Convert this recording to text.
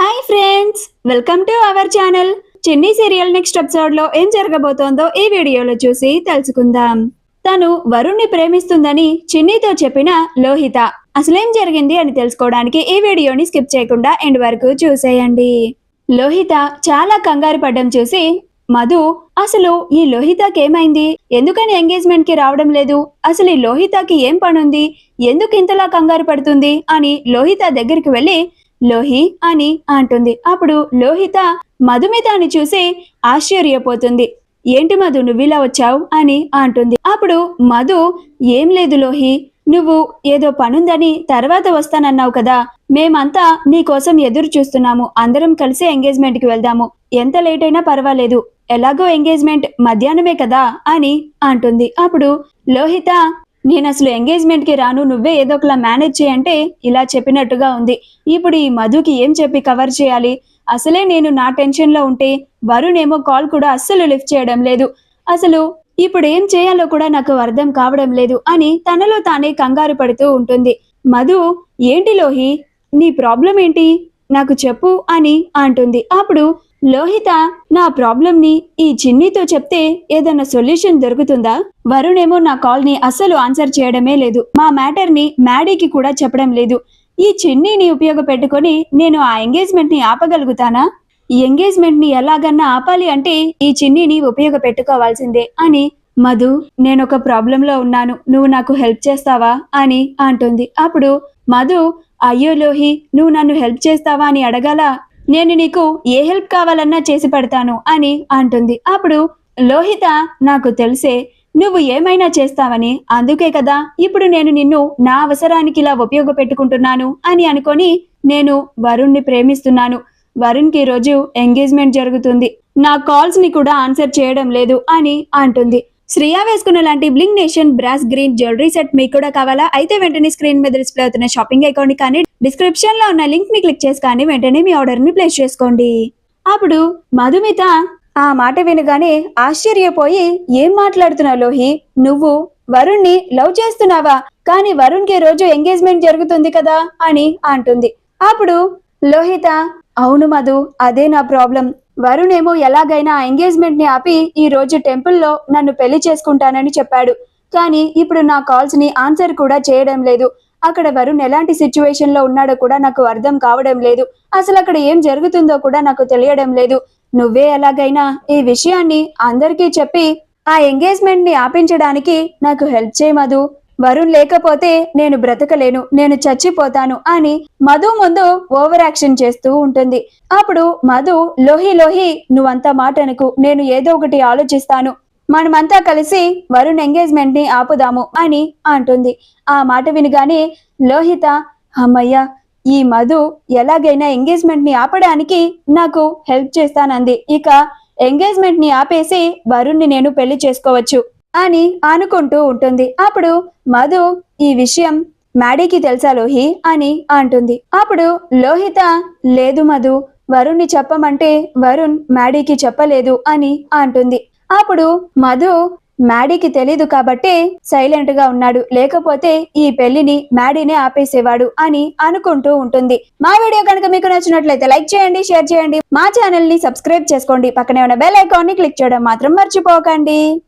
Hi friends welcome to our channel. చెన్నీ serial next ఎపిసోడ్లో ఏం జరగబోతోందో ఈ వీడియోలో చూసి తెలుసుకుందాం. తను వరుణ్ణి ప్రేమిస్తుందని చిన్నీతో చెప్పిన లోహిత. అసలేం జరిగింది అని తెలుసుకోవడానికి ఈ వీడియోని స్కిప్ చేయకుండా ఎండ్ వరకు చూసేయండి. లోహిత చాలా కంగారు పడ్డం చూసి మధు అసలు ఈ లోహితకి ఏమైంది? ఎందుకని ఎంగేజ్మెంట్కి రావడం లేదు? అసలు ఈ లోహితకి ఏం పనుంది? ఎందుకు ఇంతలా కంగారు పడుతుంది? అని లోహిత దగ్గరికి వెళ్ళి లోహి అని అంటుంది. అప్పుడు లోహిత మధుమితాని చూసి ఆశ్చర్యపోతుంది. ఏంటి మధు నువ్విలా వచ్చావు అని అంటుంది. అప్పుడు మధు ఏం లేదు లోహి నువ్వు ఏదో పనుందని తర్వాత వస్తానన్నావు కదా. మేమంతా నీకోసం ఎదురు చూస్తున్నాము. అందరం కలిసి ఎంగేజ్మెంట్కి వెళ్దాము. ఎంత లేట్ అయినా పర్వాలేదు. ఎలాగో ఎంగేజ్మెంట్ మధ్యాహ్నమే కదా అని అంటుంది. అప్పుడు లోహిత నేను అసలు ఎంగేజ్మెంట్కి రాను నువ్వే ఏదో ఒకలా మేనేజ్ చేయంటే ఇలా చెప్పినట్టుగా ఉంది. ఇప్పుడు ఈ మధుకి ఏం చెప్పి కవర్ చేయాలి? అసలే నేను నా టెన్షన్లో ఉంటే వరుణ్ ఏమో కాల్ కూడా అస్సలు లిఫ్ట్ చేయడం లేదు. అసలు ఇప్పుడు ఏం చేయాలో కూడా నాకు అర్థం కావడం లేదు అని తనలో తానే కంగారు పడుతూ ఉంటుంది. మధు ఏంటి లోహి? నీ ప్రాబ్లం ఏంటి? నాకు చెప్పు అని అంటుంది. అప్పుడు లోహిత నా ప్రాబ్లం ని ఈ చిన్నితో చెప్తే ఏదైనా సొల్యూషన్ దొరుకుతుందా? వరుణ్ ఏమో నా కాల్ని అస్సలు ఆన్సర్ చేయడమే లేదు. మా మ్యాటర్ని మ్యాడీకి కూడా చెప్పడం లేదు. ఈ చిన్నీని ఉపయోగపెట్టుకొని నేను ఆ ఎంగేజ్మెంట్ని ఆపగలుగుతానా? ఈ ఎంగేజ్మెంట్ని ఎలాగన్నా ఆపాలి అంటే ఈ చిన్నీని ఉపయోగపెట్టుకోవాల్సిందే అని మధు నేను ఒక ప్రాబ్లంలో ఉన్నాను. నువ్వు నాకు హెల్ప్ చేస్తావా? అని అంటుంది. అప్పుడు మధు అయ్యో లోహి నువ్వు నన్ను హెల్ప్ చేస్తావా అని అడగాల. నేను నీకు ఏ హెల్ప్ కావాలన్నా చేసి పెడతాను అని అంటుంది. అప్పుడు లోహిత నాకు తెలిసే నువ్వు ఏమైనా చేస్తావని? అందుకే కదా ఇప్పుడు నేను నిన్ను నా అవసరానికి ఇలా ఉపయోగపెట్టుకుంటున్నాను అని అనుకొని నేను వరుణ్ణి ప్రేమిస్తున్నాను. వరుణ్కి కి రోజు ఎంగేజ్మెంట్ జరుగుతుంది. నా కాల్స్ని కూడా ఆన్సర్ చేయడం లేదు అని అంటుంది. శ్రియా వేసుకున్న లాంటి bling nation brass green jewellery set మీకు కూడా కావాలా? అయితే వెంటనే స్క్రీన్ మీద డిస్ప్లే అవుతున్న షాపింగ్ అకౌంట్ కానీ డిస్క్రిప్షన్లో ఉన్న లింక్ని క్లిక్ చేసి కానీ వెంటనే మీ ఆర్డర్ని ప్లేస్ చేసుకోండి. అప్పుడు మధుమిత ఆ మాట వినగానే ఆశ్చర్యపోయి ఏం మాట్లాడుతున్నావు లోహి? నువ్వు వరుణ్ణి లవ్ చేస్తున్నావా? కానీ వరుణ్కి రోజు ఎంగేజ్మెంట్ జరుగుతుంది కదా? అని అంటుంది. అప్పుడు లోహిత అవును మధు అదే నా ప్రాబ్లం వరుణ్ ఏమో ఎలాగైనా ఎంగేజ్మెంట్ని ఆపి ఈ రోజు టెంపుల్లో నన్ను పెళ్ళి చేసుకుంటానని చెప్పాడు. కానీ ఇప్పుడు నా కాల్స్ని ఆన్సర్ కూడా చేయడం లేదు. అక్కడ వరుణ్ ఎలాంటి సిచ్యువేషన్లో ఉన్నాడో కూడా నాకు అర్థం కావడం లేదు. అసలు అక్కడ ఏం జరుగుతుందో కూడా నాకు తెలియడం లేదు. నువ్వే ఎలాగైనా ఈ విషయాన్ని అందరికీ చెప్పి ఆ ఎంగేజ్మెంట్ని ఆపించడానికి నాకు హెల్ప్ చేయమదు వరుణ్ లేకపోతే నేను బ్రతకలేను నేను చచ్చిపోతాను అని మధు ముందు ఓవర్ యాక్షన్ చేస్తూ ఉంటుంది. అప్పుడు మధు లోహి లోహి నువ్వంతా మాటనుకు నేను ఏదో ఒకటి ఆలోచిస్తాను. మనమంతా కలిసి వరుణ్ ఎంగేజ్మెంట్ని ఆపుదాము అని అంటుంది. ఆ మాట వినగానే లోహిత అమ్మయ్య ఈ మధు ఎలాగైనా ఎంగేజ్మెంట్ని ఆపడానికి నాకు హెల్ప్ చేస్తానంది. ఇక ఎంగేజ్మెంట్ని ఆపేసి వరుణ్ణి నేను పెళ్ళి చేసుకోవచ్చు. అని అనుకుంటూ ఉంటుంది. అప్పుడు మధు ఈ విషయం మ్యాడీకి తెలుసా లోహి? అని అంటుంది. అప్పుడు లోహిత లేదు మధు వరుణ్ణి చెప్పమంటే వరుణ్ మ్యాడీకి చెప్పలేదు అని అంటుంది. అప్పుడు మధు మ్యాడీకి తెలీదు కాబట్టే సైలెంట్గా ఉన్నాడు. లేకపోతే ఈ పెళ్ళిని మ్యాడీనే ఆపేసేవాడు అని అనుకుంటూ ఉంటుంది. మా వీడియో కనుక మీకు నచ్చినట్లయితే లైక్ చేయండి షేర్ చేయండి. మా ఛానల్ని సబ్స్క్రైబ్ చేసుకోండి. పక్కనే ఉన్న బెల్ ఐకాన్ని క్లిక్ చేయడం మాత్రం మర్చిపోకండి.